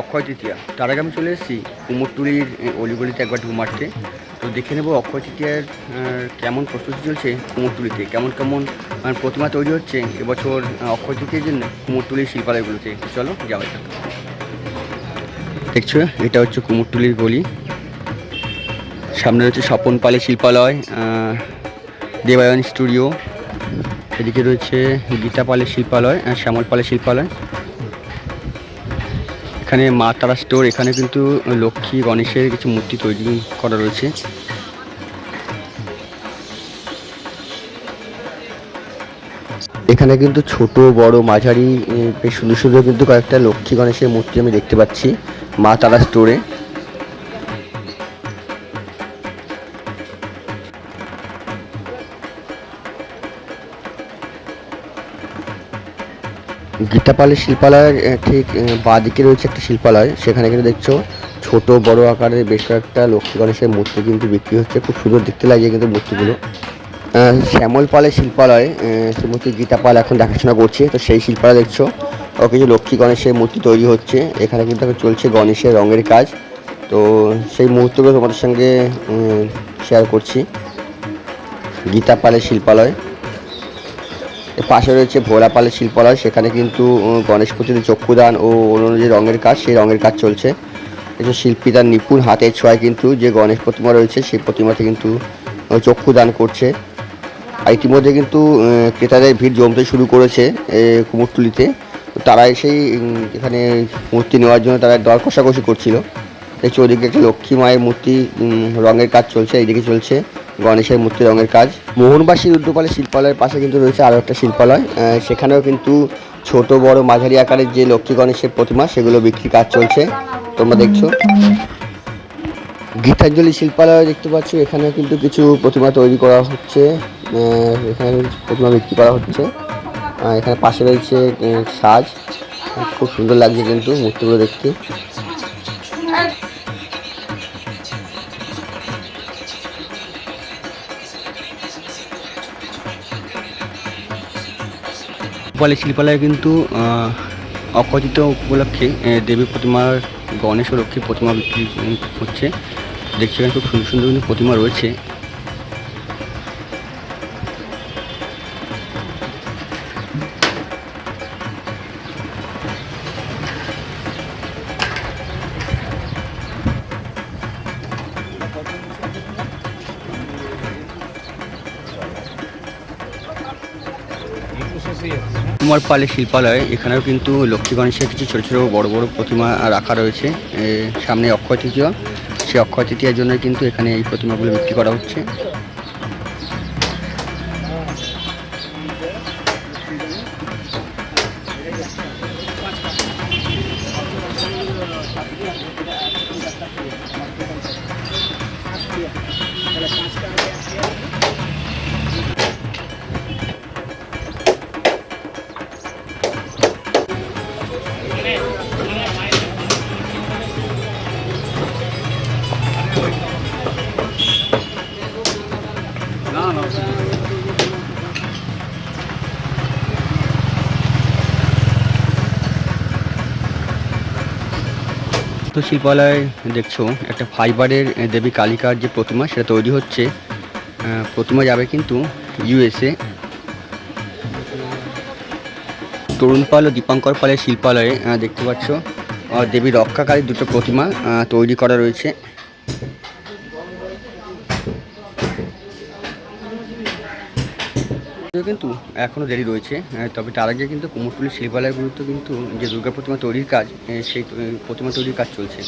অক্ষয় তৃতীয়া। তার আগে আমি চলে এসেছি কুমোরটুলির অলিগলিতে একবার ঢু মারতে। তো দেখে নেব অক্ষয় তৃতীয়ার কেমন প্রস্তুতি চলছে কুমোরটুলিতে? কেমন কেমন মানে প্রতিমা তৈরি হচ্ছে এবছর অক্ষয় তৃতীয়ার জন্য কুমোরটুলির শিল্পালয়গুলোতে? চলো, যাওয়া যাক। দেখছ, এটা হচ্ছে কুমোরটুলির গলি। সামনে রয়েছে স্বপন পালে শিল্পালয় দেবায়ন স্টুডিও। এদিকে রয়েছে গীতা পালের শিল্পালয় শ্যামল পালের শিল্পালয়। এখানে মা তারা স্টোর। এখানে কিন্তু লক্ষ্মী গণেশের কিছু মূর্তি তৈরি করা রয়েছে। এখানে কিন্তু ছোট, বড়, মাঝারি বেশ সুন্দর সুন্দর কিন্তু কয়েকটা লক্ষ্মী গণেশের মূর্তি আমি দেখতে পাচ্ছি মা তারা স্টোরে। গীতাপালের শিল্পালয়ের ঠিক আহ, বাঁ দিকে রয়েছে একটা শিল্পালয়। সেখানে কিন্তু দেখছ ছোট বড় আকারের বেশ কয়েকটা লক্ষ্মী গণেশের মূর্তি কিন্তু বিক্রি হচ্ছে। খুব সুন্দর দেখতে লাগে কিন্তু মূর্তিগুলো। শ্যামল পালের শিল্পালয় আহ, সে মূর্তি গীতা এখন দেখাশোনা করছে। তো সেই শিল্পালয় দেখছ ও কিছু লক্ষ্মী গণেশের মূর্তি তৈরি হচ্ছে। এখানে কিন্তু এখন চলছে গণেশের রঙের কাজ। তো সেই মুহূর্তগুলো তোমাদের সঙ্গে শেয়ার করছি। গীতা পালের শিল্পালয়। পাশে রয়েছে ভোলাপালের শিল্পালয়, সেখানে কিন্তু গণেশ পুজোতে চক্ষুদান ও অন্যান্য যে রঙের কাজ, সেই রঙের কাজ চলছে। এই যে শিল্পী তার নিপুণ হাতের ছোঁয়ায় কিন্তু যে গণেশ প্রতিমা রয়েছে, সেই প্রতিমাতে কিন্তু চক্ষুদান করছে। আর ইতিমধ্যে কিন্তু ক্রেতাদের ভিড় জমতে শুরু করেছে কুমোরটুলিতে। তারা এসেই এখানে মূর্তি নেওয়ার জন্য তারা দর কষাকষি করছিল। দেখছি ওদিকে একটা লক্ষ্মী মায়ের মূর্তি রঙের কাজ চলছে, এইদিকে চলছে। গণেশের মূর্তি রঙের কাজ। মোহনবাসী রুদ্রপালের শিল্পালয়ের পাশে কিন্তু রয়েছে আরও একটা শিল্পালয়। সেখানেও কিন্তু ছোট, বড়, মাঝারি আকারের যে লক্ষ্মী গণেশের প্রতিমা, সেগুলো বিক্রি কাজ চলছে। তোমরা দেখছ। গীতাঞ্জলি শিল্পালয় দেখতে পাচ্ছ, এখানেও কিন্তু কিছু প্রতিমা তৈরি করা হচ্ছে। এখানে প্রতিমা বিক্রি করা হচ্ছে। এখানে পাশে রয়েছে সাজ। খুব সুন্দর লাগছে কিন্তু মূর্তিগুলো দেখতে। বলে শিল্পালয়ে কিন্তু অকথিত উপলক্ষে দেবী প্রতিমার, গণেশ ও প্রতিমা বিক্রি হচ্ছে। দেখছি এখানে খুব সুন্দর সুন্দর কিন্তু প্রতিমা রয়েছে। কুমার পালের শিল্পালয়। এখানেও কিন্তু লক্ষ্মী গণেশের কিছু ছোটো ছোটো বড় বড় প্রতিমা রাখা রয়েছে। সামনে অক্ষয় তৃতীয়। সেই অক্ষয় তৃতীয়ার জন্য কিন্তু এখানে এই প্রতিমাগুলো বিক্রি করা হচ্ছে। তো শিল্পালয় দেখছ, একটা ফাইবারের দেবী কালিকার যে প্রতিমা, সেটা তৈরি হচ্ছে। প্রতিমা যাবে কিন্তু ইউএসএ তরুণ পাল ও দীপাঙ্কর পালের শিল্পালয়ে দেখতে পাচ্ছ দেবী রক্ষাকারীর দুটো প্রতিমা তৈরি করা রয়েছে। কিন্তু এখনও দেরি রয়েছে তবে তার আগে কিন্তু কুমোরটুলি শিল্পালয়গুলোতে কিন্তু যে দুর্গা প্রতিমা তৈরির কাজ সেই প্রতিমা তৈরির কাজ চলছে।